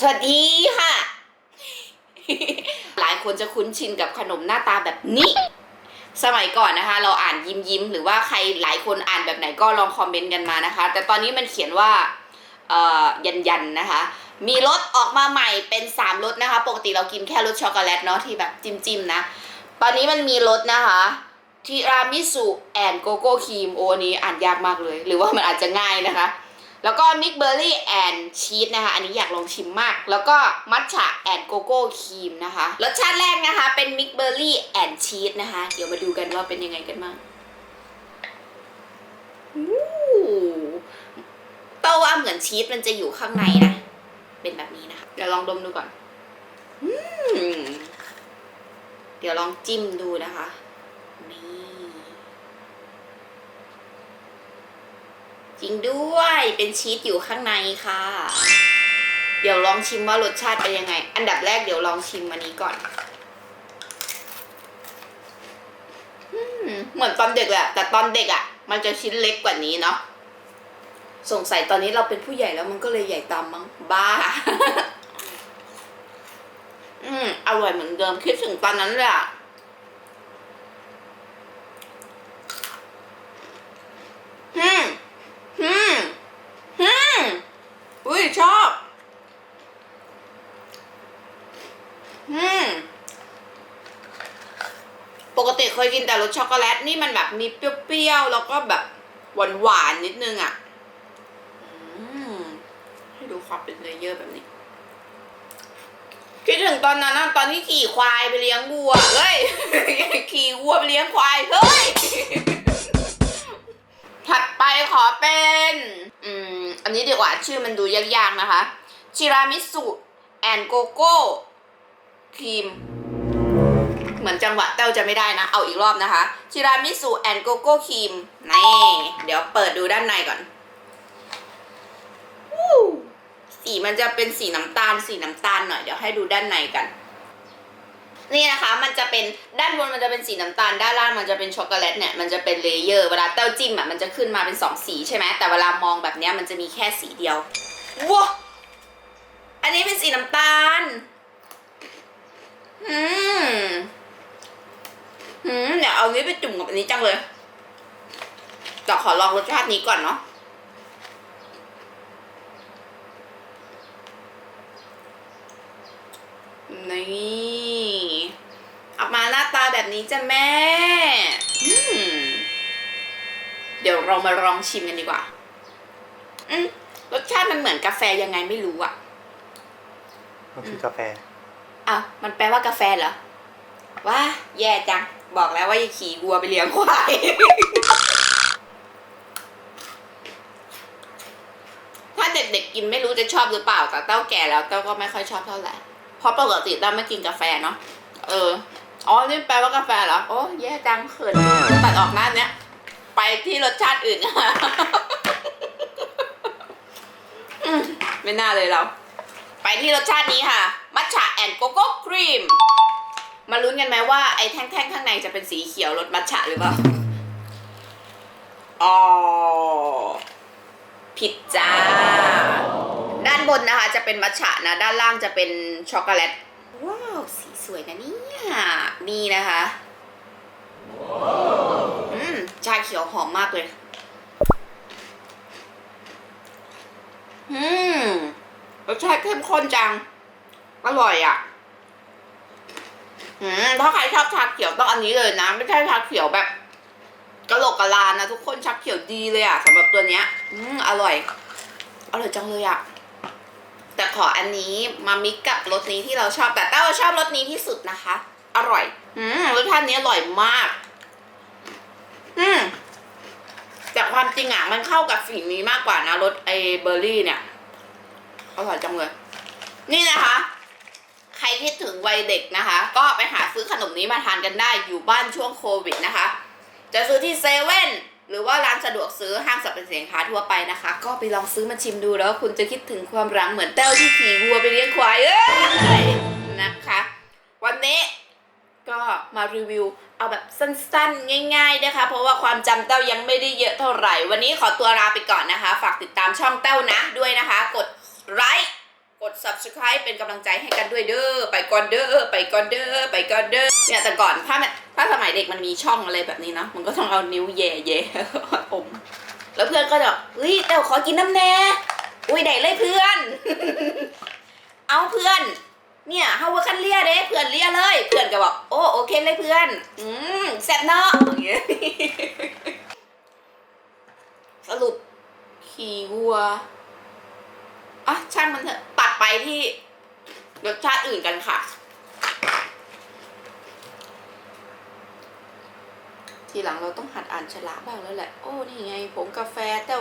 สวัสดีค่ะ หลายคนจะคุ้นชินกับขนมหน้าตาแบบนี้ สมัยก่อนนะคะ เราอ่านยิ้มยิ้มหรือว่าใครหลายคนอ่านแบบไหนก็ลองคอมเมนต์กันมานะคะ แต่ตอนนี้มันเขียนว่าเอ่อยันยันนะคะ มีรสออกมาใหม่เป็น3รสนะคะ ปกติเรากินแค่รสช็อกโกแลตเนาะที่แบบจิ้มจิ้มนะ ตอนนี้มันมีรสนะคะทีรามิสุแอนโกโก้ครีมโอนี้อ่านยากมากเลย หรือว่ามันอาจจะง่ายนะคะ แล้วก็มิกเบอร์รี่แอนชีสนะคะ อันนี้อยากลองชิมมาก แล้วก็มัทฉะแอนโกโก้ครีมนะคะ รสชาติแรกนะคะเป็นมิกเบอร์รี่แอนชีสนะคะ เดี๋ยวมาดูกันว่าเป็นยังไงกันบ้างเต้าว่าเหมือนชีสมันจะอยู่ข้างในนะ เป็นแบบนี้นะคะ เดี๋ยวลองดมดูก่อนอเดี๋ยวลองจิ้มดูนะคะ นี่ จริงด้วยเป็นชีสอยู่ข้างในค่ะ เดี๋ยวลองชิมว่ารสชาติเป็นยังไง อันดับแรกเดี๋ยวลองชิมอันนี้ก่อนเหมือนตอนเด็กแหละแต่ตอนเด็กอะ่ะ มันจะชิ้นเล็กกว่านี้เนาะสงสัยตอนนี้เราเป็นผู้ใหญ่แล้วมันก็เลยใหญ่ตามมั้งบ้า อืมอร่อยเหมือนเดิมคิดถึงตอนนั้นเลยอะม อืม อืม อุ้ยชอบ อืม ปกติเคยกินแต่รสช็อกโกแลตนี่มันแบบมีเปรี้ยวๆ แล้วก็แบบหวานๆนิดนึงอะให้ดูความเป็นเลเยอร์แบบนี้ คิดถึงตอนนั้นนะตอนที่ขี่ควายไปเลี้ยงวัว เฮ้ย ขี่วัวไปเลี้ยงควาย เฮ้ย ถัดไปขอเป็น อืม อันนี้ดีกว่าชื่อมันดูยากๆนะคะ ชิรามิสุแอนโกโก้ครีม เหมือนจังหวะเต้าจะไม่ได้นะ เอาอีกรอบนะคะ ชิรามิสุแอนโกโก้ครีม นี่ เดี๋ยวเปิดดูด้านในก่อน สีมันจะเป็นสีน้ำตาล สีน้ำตาลหน่อย เดี๋ยวให้ดูด้านในกัน นี่นะคะมันจะเป็นด้านบนมันจะเป็นสีน้ำตาลด้านล่างมันจะเป็นช็อกโกแลตเนี่ยมันจะเป็นเลเยอร์เวลาเต้าจิ้มอะมันจะขึ้นมาเป็นสองสีใช่ไหมแต่เวลามองแบบเนี้ยมันจะมีแค่สีเดียวว้าอันนี้เป็นสีน้ำตาลอืมอืมเดี๋ยวเอานี้ไปจุ่มกับอันนี้จังเลยแต่ขอลองรสชาตินี้ก่อนเนาะนี่ออกมาหน้าตา แบบนี้จ้ะแม่อืมเดี๋ยวเรามาลองชิมกันดีกว่า อืมรสชาติมันเหมือนกาแฟยังไงไม่รู้อะมันคือกาแฟอ้าวมันแปลว่ากาแฟเหรอว้าแย่จัง บอกแล้วว่าอย่าขี่วัวไปเลี้ยงควาย ถ้าเด็กๆกินไม่รู้จะชอบหรือเปล่า แต่เต้าแก่แล้วเต้าก็ไม่ค่อยชอบเท่าไหร่ เพราะปกติเต้าไม่กินกาแฟเนาะ เออ อ๋อ นี่แปลว่ากาแฟเหรอ โอ้แย่จังเขินตัดออกหน้าเนี้ย ไปที่รสชาติอื่นอืมไม่น่าเลยเรา ไปที่รสชาตินี้ค่ะ มัทฉะแอนโกโก้ครีม มาลุ้นกันไหมว่าไอ้แท่งๆ ข้างในจะเป็นสีเขียวรสมัทฉะหรือเปล่า อ๋อ ผิดจ้า ด้านบนนะคะจะเป็นมัทฉะนะ ด้านล่างจะเป็นช็อกโกแลต สีสวยนะเนี่ยนี่นะคะอืมชาเขียวหอมมากเลย อืมรสชาติเข้มข้นจัง อร่อยอะ อืมถ้าใครชอบชาเขียวต้องอันนี้เลยนะ ไม่ใช่ชาเขียวแบบกะโหลกกะลานะทุกคนชาเขียวดีเลยอะสำหรับตัวเนี้ย อืมอร่อย อร่อยจังเลยอะ แต่ขออันนี้มามิกกับรสนี้ที่เราชอบแต่เต้าชอบรสนี้ที่สุดนะคะ อร่อย อืมรสชาตินี้อร่อยมาก อืมแต่ความจริงอะมันเข้ากับสิ่งนี้มากกว่านะรสไอเบอร์รี่เนี่ยอร่อยจังเลย นี่นะคะ ใครคิดถึงวัยเด็กนะคะ ก็ไปหาซื้อขนมนี้มาทานกันได้อยู่บ้านช่วงโควิดนะคะ จะซื้อที่เซเว่น หรือว่าร้านสะดวกซื้อห้างสรรพสินค้าทั่วไปนะคะ ก็ไปลองซื้อมาชิมดูแล้วคุณจะคิดถึงความรังเหมือนเต้าที่ขี่วัวไปเลี้ยงควายเอ้ยนะคะ วันนี้ก็มารีวิวเอาแบบสั้นๆ ง่าย ๆนะคะ เพราะว่าความจำเต้ายังไม่ได้เยอะเท่าไหร่ วันนี้ขอตัวลาไปก่อนนะคะ ฝากติดตามช่องเต้านะด้วยนะคะ กดไลค์กด subscribe เป็นกำลังใจให้กันด้วยเด้อไปก่อนเด้อไปก่อนเด้อไปก่อนเด้อเนี่ยแต่ก่อนถ้ามัน ถ้าสมัยเด็กมันมีช่องอะไรแบบนี้เนอะมันก็ต้องเอานิ้วแย่แย่อมแล้วเพื่อนก็จะเฮ้ยเต้าขอกินน้ำแน่อุ้ยได้เลยเพื่อน เอาเพื่อน เนี่ยเฮาว่าคันเลียเด้เพื่อนเลียเลย เพื่อนก็บอกโอ้โอเคเลยเพื่อน อืมแซ่บเนาะอย่างเงี้ยสรุปขี่วัวอะช่างมันเถอะตัดไปที่รสชาติอื่นกันค่ะ ทีหลังเราต้องหัดอ่านฉลากบ้างแล้วแหละ โอ้ นี่ไงผงกาแฟแต้ว